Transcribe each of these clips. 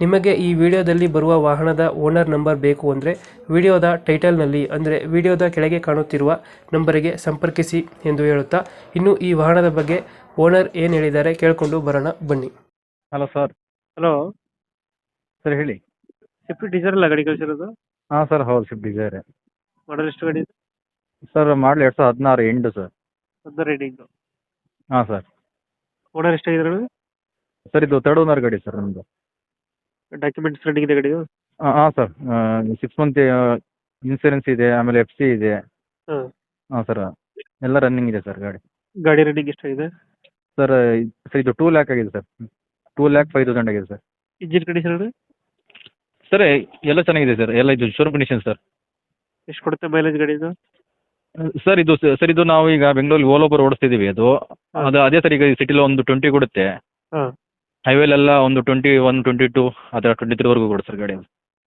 ನಿಮಗೆ ಈ ವಿಡಿಯೋದಲ್ಲಿ ಬರುವ ವಾಹನದ ಓನರ್ ನಂಬರ್ ಬೇಕು ಅಂದರೆ ವಿಡಿಯೋದ ಟೈಟಲ್ನಲ್ಲಿ ಅಂದರೆ ವಿಡಿಯೋದ ಕೆಳಗೆ ಕಾಣುತ್ತಿರುವ ನಂಬರಿಗೆ ಸಂಪರ್ಕಿಸಿ ಎಂದು ಹೇಳುತ್ತಾ ಇನ್ನು ಈ ವಾಹನದ ಬಗ್ಗೆ ಓನರ್ ಏನು ಹೇಳಿದ್ದಾರೆ ಕೇಳಿಕೊಂಡು ಬರೋಣ ಬನ್ನಿ. Hello sir. ಹಲೋ. ಸರ್ ಹೇಳಿ. ಸ್ವಿಫ್ಟ್ ಡಿಸೈರ್ ಅಲ್ಲ ಗಾಡಿ ಕಳಿಸಿರೋದು? ಹಾಂ ಸರ್ ಹೌದು ಸ್ವಿಫ್ಟ್ ಡಿಸೈರ್ ಮಾಡಲ್ ಎಷ್ಟು ಗಾಡಿ ಸರ್ ಮಾಡಲಿ ಎರಡು ಸಾವಿರದ ಹದಿನಾರು ಎಂಟು ಸರ್. ಹದಿನಾರು ರೇಟಿಂಗು ಹಾಂ ಸರ್. ಓನರ್ ಎಷ್ಟಾಗಿದ್ದಾರೆ ಸರ್ ಇದು ತರ್ಡ್ ಓನರ್ ಗಾಡಿ ಸರ್ ನಮ್ಮದು ಡಾಕ್ಯುಮೆಂಟ್ಸ್ ರೆಡಿ ಇದೆ ಗಾಡಿದು ಹಾಂ ಹಾಂ ಸರ್ ಸಿಕ್ಸ್ ಮಂತ್ ಇನ್ಸೂರೆನ್ಸ್ ಇದೆ ಆಮೇಲೆ ಎಫ್ ಸಿ ಇದೆ. ಹಾಂ. ಹಾಂ ಸರ್ ಎಲ್ಲ ರನ್ನಿಂಗ್ ಇದೆ ಸರ್ ಗಾಡಿ. ಗಾಡಿ ರೆಡಿಂಗ್ ಎಷ್ಟಾಗಿದೆ? ಸರ್ ಸರ್ ಇದು ಟೂ ಲ್ಯಾಕ್ ಆಗಿದೆ sir two lakh five thousand ಆಗಿದೆ ಸರ್ ಇಂಜಿನ್ ಕಂಡೀಷನ್ ಸರ್ ಎಲ್ಲ ಚೆನ್ನಾಗಿದೆ ಸರ್ ಎಲ್ಲ ಇದು ಶೋರೂಮ್ ಕಂಡೀಷನ್ ಸರ್ ಎಷ್ಟು ಕೊಡುತ್ತೆ ಮೈಲೇಜ್ ಗಾಡಿದು? ಸರ್ ಇದು ಸರ್ ಇದು ನಾವು ಈಗ ಬೆಂಗಳೂರಲ್ಲಿ ಓಲೋಬರ್ ಓಡಿಸ್ತಿದ್ದೀವಿ ಅದು. ಅದು ಅದೇ ಸರ್ ಈಗ ಸಿಟಿಲಿ ಒಂದು ಟ್ವೆಂಟಿ ಕೊಡುತ್ತೆ. ಹಾಂ. ಹೈವೇಲೆಲ್ಲ ಒಂದು ಟ್ವೆಂಟಿ ಒನ್ ಟ್ವೆಂಟಿ ಟು ಆ ಥರ ಟ್ವೆಂಟಿ ತ್ರೀವರೆಗೂ ಕೊಡಿ ಸರ್ ಗಾಡಿ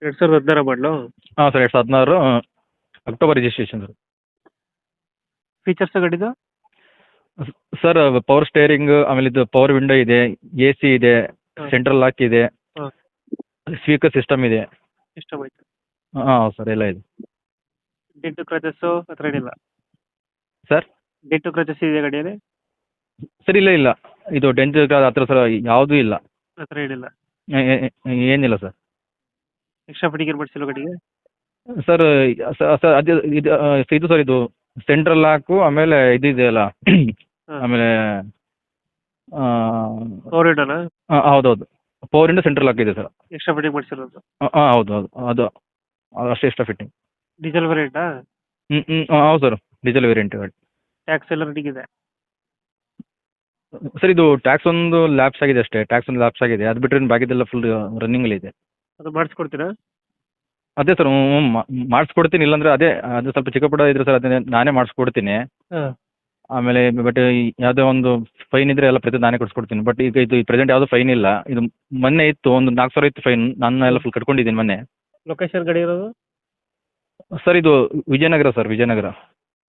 ಎರಡು ಸಾವಿರದ ಹದಿನಾರು ಮಾಡಲು? ಹಾಂ ಸರ್ ಎರಡು ಸಾವಿರದ ಹದಿನಾರು ಅಕ್ಟೋಬರ್ ರಿಜಿಸ್ಟ್ರೇಷನ್ ಸರ್. ಫೀಚರ್ಸ್ ಗಾಡಿದು? ಸರ್ ಪವರ್ ಸ್ಟೇರಿಂಗ್ ಆಮೇಲೆ ಇದು ಪವರ್ ವಿಂಡೋ ಇದೆ ಎ ಸಿ ಇದೆ ಸೆಂಟ್ರಲ್ ಲಾಕ್ ಇದೆ ಹಾಂ. ಸ್ಪೀಕರ್ ಸಿಸ್ಟಮ್ ಇದೆ. ಎಷ್ಟಾಗೋಯ್ತು ಹಾಂ ಸರ್ ಎಲ್ಲ ಇದೆ. ಡೆಂಟು ಕ್ರಚಸ್ಸು ಆ ಥರ ಏನಿಲ್ಲ? ಸರ್? ಡೆಂಟು ಕ್ರಚಸ್ ಇದೆ ಗಾಡಿಯಲ್ಲಿ? ಸರ್ ಇಲ್ಲ ಇಲ್ಲ. ಇದು ಡೆಂತ್ ಹತ್ರ ಸರ್ ಯಾವುದೂ ಇಲ್ಲ. ಆ ಥರ ಏನಿಲ್ಲ ಸರ್. ಎಕ್ಸ್ಟ್ರಾ ಫಿಟ್ಟಿಂಗ್ ಏನು ಮಾಡಿಸಿಲ್ಲ ಗಾಡಿಗೆ ಸರ್ ಸರ್ ಅದು ಇದು ಆ, ಇದು ಸರ್ ಇದು ಸೆಂಟ್ರಲ್ ಹಾಕು ಆಮೇಲೆ ಇದು ಇದೆಯಲ್ಲ. ಅಲ್ಲ ಆಮೇಲೆ ಪವರ್ ವಿಂಡೋನಾ ಹೌದೌದು. ಪವರ್ ಇಂದ ಸೆಂಟ್ರಲ್ ಲಾಕ್ ಇದೆ ಸರ್. ಎಕ್ಸ್ಟ್ರಾ ಫಿಟ್ಟಿಂಗ್ ಮಾಡಿಸಿರೋದು ಹಾಂ ಹೌದು ಹೌದು. ಅದು ಅಷ್ಟೇ ಎಕ್ಸ್ಟ್ರಾ ಫಿಟ್ಟಿಂಗ್ ಡೀಸೆಲ್ ವೇರಿಯಂಟಾ ಹ್ಞೂ ಹ್ಞೂ ಹೌದು ಸರ್. ಡೀಸೆಲ್ ವೇರಿಯಂಟ್ ಗಾಡಿ ಟ್ಯಾಕ್ಸ್ ಎಲ್ಲ ರೆಡಿ ಇದೆ. ಸರ್ ಇದು ಟ್ಯಾಕ್ಸ್ ಒಂದು ಲ್ಯಾಪ್ಸ್ ಆಗಿದೆ ಅಷ್ಟೇ. ಟ್ಯಾಕ್ಸ್ ಒಂದು ಲ್ಯಾಪ್ಸ್ ಆಗಿದೆ. ಅದು ಬಿಟ್ಟರೆ ಬಾಕಿದೆಲ್ಲ ಫುಲ್ ರನ್ನಿಂಗ್ ಇದೆ. ಅದು ಮಾಡಿಸ್ಕೊಡ್ತೀರಾ? ಅದೇ ಸರ್ ಮಾಡಿಸ್ಕೊಡ್ತೀನಿ ಇಲ್ಲಾಂದ್ರೆ ಅದೇ ಅದು ಸ್ವಲ್ಪ ಚಿಕ್ಕ ಪುಟ್ಟ ಇದ್ರೆ ಸರ್ ಅದನ್ನೇ ನಾನೇ ಮಾಡಿಸ್ಕೊಡ್ತೀನಿ. ಹಾಂ. ಆಮೇಲೆ ಬಟ್ ಯಾವುದೇ ಒಂದು ಫೈನ್ ಇದ್ರೆ ಎಲ್ಲ ಪ್ರತಿ ನಾನೇ ಕೊಡಿಸ್ಕೊಡ್ತೀನಿ. ಬಟ್ ಈಗ ಇದು ಪ್ರೆಸೆಂಟ್ ಯಾವುದೂ ಫೈನ್ ಇಲ್ಲ. ಇದು ಮೊನ್ನೆ ಇತ್ತು ಒಂದು ನಾಲ್ಕು ಸಾವಿರ ಇತ್ತು ಫೈನ್ ನಾನು ಎಲ್ಲ ಫುಲ್ ಕಟ್ಕೊಂಡಿದ್ದೀನಿ ಮೊನ್ನೆ. ಲೊಕೇಶನ್ ಗಾಡಿ ಇರೋದು? ಸರ್ ಇದು ವಿಜಯನಗರ ಸರ್ ವಿಜಯನಗರ.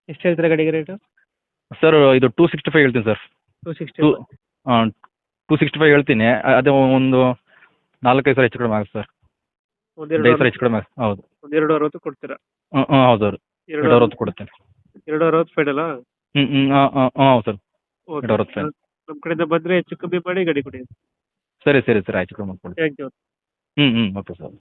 ಎಷ್ಟು ಹೇಳ್ತೀರಾ ಗಾಡಿಗೆ ರೇಟು ಸರ್ ಇದು ಟೂ ಸಿಕ್ಸ್ಟಿ ಫೈವ್ ಹೇಳ್ತೀನಿ ಸರ್. ಟೂ ಸಿಕ್ಸ್ಟಿ ಟೂ ಹಾಂ ಟೂ ಸಿಕ್ಸ್ಟಿ ಫೈವ್ ಹೇಳ್ತೀನಿ ಅದೇ ಒಂದು ನಾಲ್ಕೈದು ಸಾವಿರ ಹೆಚ್ಚು ಕಡಿಮೆ ಆಗುತ್ತೆ ಸರ್. ಒಂದೆರಡು ಐದು ಸಾವಿರ ಹೆಚ್ಚು ಕಡಿಮೆ ಆಗುತ್ತೆ. ಹೌದು. ಒಂದೆರಡು ಅರವತ್ತು ಕೊಡ್ತೀರಾ? ಹ್ಞೂ ಹ್ಞೂ ಹೌದು ಸರ್. ಎರಡು ಅರವತ್ತು ಕೊಡ್ತೀನಿ. ಎರಡು ಅರವತ್ತು ಫೈನಲ್ಲ ಹ್ಞೂ ಹ್ಞೂ ಹಾಂ ಹಾಂ ಹಾಂ ಹೌದು ಸರ್. ಎರಡು ಅರವತ್ತು ಫೈನ್ ನಮ್ಮ ಕಡೆಯಿಂದ ಬಂದರೆ ಹೆಚ್ಚು ಕಮ್ಮಿ ಮಾಡಿ ಗಾಡಿ ಕೊಡಿ. ಸರಿ ಸರಿ ಸರ್. ಆಯ್ತು ಕಡಿಮೆ ಕೊಡಿ ಥ್ಯಾಂಕ್ ಯು ಹ್ಞೂ ಹ್ಞೂ ಓಕೆ ಸರ್.